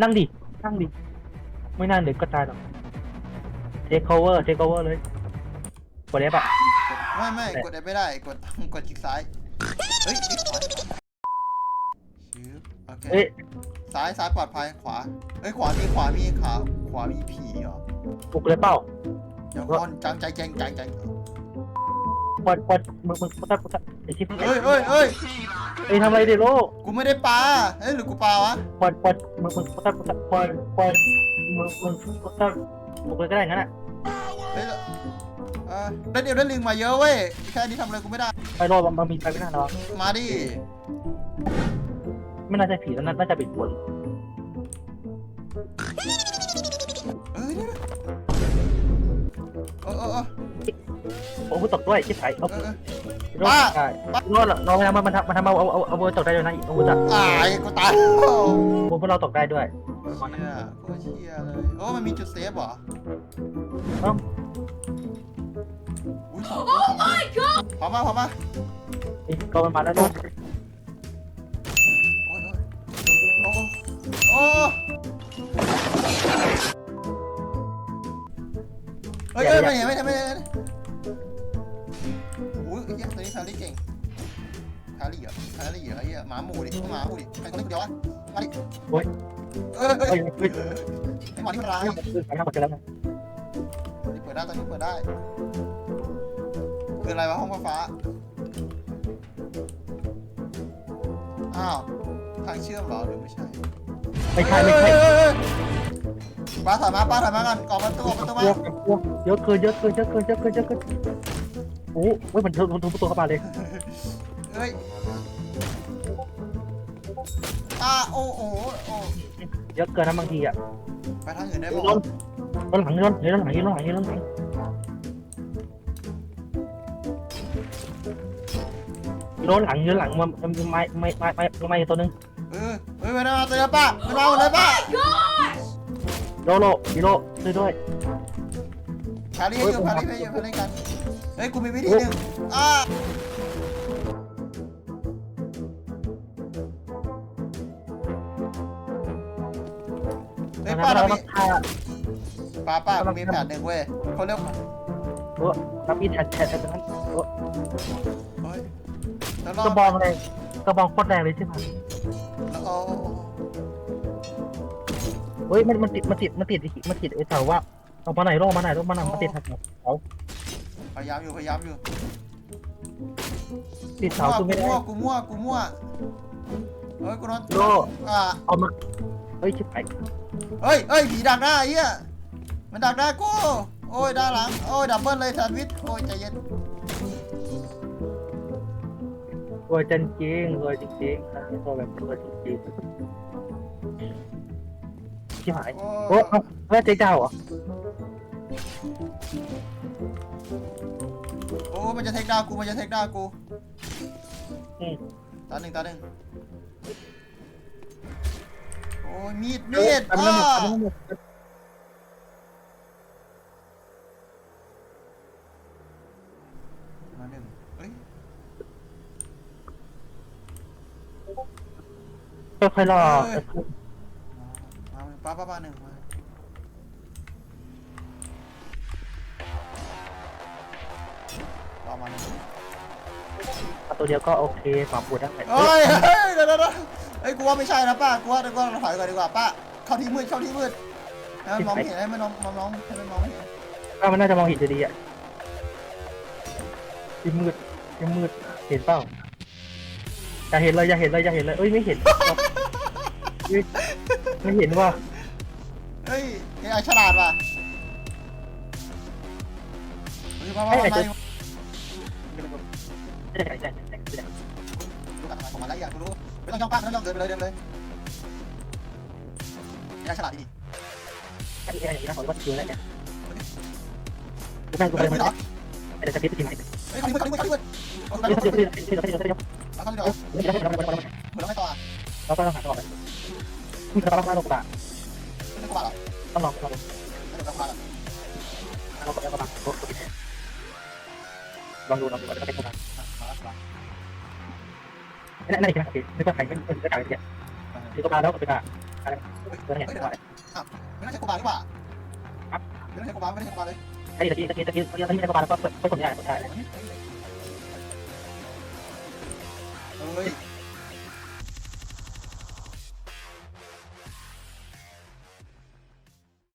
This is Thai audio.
นั่งดิ นั่งดิ ไม่นั่งเดี๋ยวก็ตายหรอก เทคโอเวอร์ เทคโอเวอร์เลยกดเอฟอะไม่ไม่กดได้ไม่ได้กดกดคลิกซ้าย เฮ้ยคลิกขวาชืบโอเคเอ้ยซ้ายซ้ายปลอดภัยขวาเอ้ยขวามีขวามีขาขวามีผีเหรอ ปลุกเลยเปล่า เดี๋ยวก่อนจังใจแจงใจใจ ปอดปอดมึงมึงปอดปอดไอชิปเอ้ยเอ้ยเอ้ยไอยทำอะไรเดี๋ยวโลกูไม่ได้ปลาเอ้ยหรือกูปลาวะปอดปอดมึงมึงปอดปอดปอดปอดมึงมึงปอดปลุกเลยก็ได้งั้นอะเฮ้ยเออได้เดี๋ยวได้ลิงมาเยอะเว้ยแค่นี้ทำอะไรกูไม่ได้ ไปโลมันมันมีไปไม่น่าหรอกมาดิไม่น่าจะผีแล้วน่าจะปิดฝน เออเออเออโอ้โหตกด้วยชิบหายเอาเออเออโลใช่โลเราเรามันมันมันทำเอาเอาเอาเอาตกได้ด้วยนะโอ้โหจัดตายกูตายแล้วพวกเราตกได้ด้วยเชี่ยโคตรเชี่ยเลยโอ้มันมีจุดเซฟเหรอเอ้าอุ้ยสองตัวพร้อมมาพร้อมมานี่ก็มันมาแล้วลูกโอ้ยโอ้ยโอ้โอ้ เฮ้ยเฮ้ยไม่เห็นไม่เห็นไม่เห็นอุ้ยไอ้เหี้ยตัวนี้แพรรี่เก่งแพรรี่เหรอแพรรี่เหรอไอ้เหี้ยหมาหมูดิหมาหมูดิใครคนนี้คนเดียววะมาดิเออเออเฮ้ยเฮ้ยไอ้หมอนี่มันร้ายไปทำหมดแล้วนะเปิดได้ตอนนี้เปิดได้คืออะไรวะห้องฟ้าอ้าวทางเชื่อมเหรอหรือไม่ใช่ไม่ใช่ไม่ใช่ ป้าถอยมาป้าถอยมากันออกประตูออกประตูมาเยอะเกินเยอะเกินเยอะเกินเยอะเกินเยอะเกินโอ้โหมันทุบทุบตัวเข้ามาเลยเฮ้ยอ่าโอ้โอ้โอ้เยอะเกินนะบางทีอะไปทางอื่นได้ปะย้อนย้อนหลังย้อนย้อนหลังย้อนหลังย้อนหลังย้อนหลังย้อนหลังมันไม่ไม่ไม่ไม่ไม่ตัวนึงเออเฮ้ยไม่ได้มาตัวเดียวป้าไม่ได้มาเลยป้า โลโลฮีโร่ช่วยด้วย พารีให้อยู่พารีให้อยู่พารีกัน เฮ้ย กูมีวิธีหนึ่งอ่าเฮ้ยป้าเรามีฆ่าป้าป้ากูมีแผนหนึ่งเว้ยเขาเรียกตัวรับอีแทนแทนตรงนั้นเฮ้ยแล้วกระบองแรงกระบองโคตรแรงเลยใช่ไหมแล้วเอา เฮ้ยมันมันติดมันติดมันติดมันติดไอ้เสาว่าเอามาไหนโลมาไหนโลมาไหนมันติดเสาพยายามอยู่พยายามอยู่ติดเสาคือไม่ได้มั่วกูมั่วกูมั่วเฮ้ยกูนอนโลอ่าเอามาเฮ้ยชิบหายเฮ้ยเฮ้ยผีดักหน้าไอ้เหี้ยมันดักหน้ากูโอ้ยด้านหลังโอ้ยดับเบิลเลยแซนด์วิชโอ้ยใจเย็นรวยจริงรวยจริงตัวแบบรวยจริง ชิบหายโอ้โอ้เฮ้ยเจ๊เจ้าเหรอโอ้มันจะเทคดาวกูมันจะเทคดาวกูตาหนึ่งตาหนึ่งโอ้ยมีดมีดอันอ้านั้นอันนั้นมาหนึ่งเฮ้ยค่อยๆรอมา ป้าป้าป้าหนึ่งมารอมาหนึ่งตัวเดียวก็โอเคปรับปวดได้เฮ้ยเฮ้ยเดี๋ยวเดี๋ยวเดี๋ยวเฮ้ยกูว่าไม่ใช่นะป้ากูว่าเดี๋ยวกูเราถอยก่อนดีกว่าป้าเข้าที่มืดเข้าที่มืดให้มันมองไม่เห็นให้มันมองมองมองให้มันมองไม่เห็นก็มันน่าจะมองเห็นอยู่ดีอะที่มืดที่มืดเห็นเปล่าอย่าเห็นเลยอย่าเห็นเลยอย่าเห็นเลยเอ้ยไม่เห็น ไม่เห็นว่า เฮ้ยไอ้ฉลาดว่ะเฮ้ยป้าป้าป้ามาดูกันทำไมของมันไรอย่างกูรู้ไม่ต้องย่องป้าไม่ต้องย่องเดินไปเลยเดินเลยไอ้ฉลาดดีไอ้ไอ้ไอ้ของวัดคิวแล้วเนี่ยกูแม่งกูเฮ้ไปยมันเหรอแต่จะพิษที่ไหนเฮ้ยเข้าที่มืดเข้าที่มืดเข้าที่มืดเดี๋ยวเดี๋ยวเดี๋ยวเดี๋ยวเดี๋ยวเดี๋ยวเข้าที่มืดเดี๋ยวเดี๋ยวเดี๋ยวเดี๋ยวเหมือนเราไม่ต่ออะ เราต้องหาต่อไปมึงจะต้องมาลงปะไม่กูบ้าหรอต้องลองลองไม่ได้ต้องบ้าหรอลองลองลองดูลองดูว่าจะเป็นยังไงนั่นนั่นอีกนะนึกว่าใครไม่ไม่กล้าเลยที่ก็มาแล้วไปกล้าอะไรตัวเนี่ยไม่น่าใช่กูบาดีกว่าไม่น่าใช่กูบาไม่น่าใช่กูบาเลยไอ้ตะกี้ตะกี้ตะกี้ตะกี้ตะกี้ในกระบาลก็เปิดเปิดคนใหญ่คนใหญ่เฮ้ย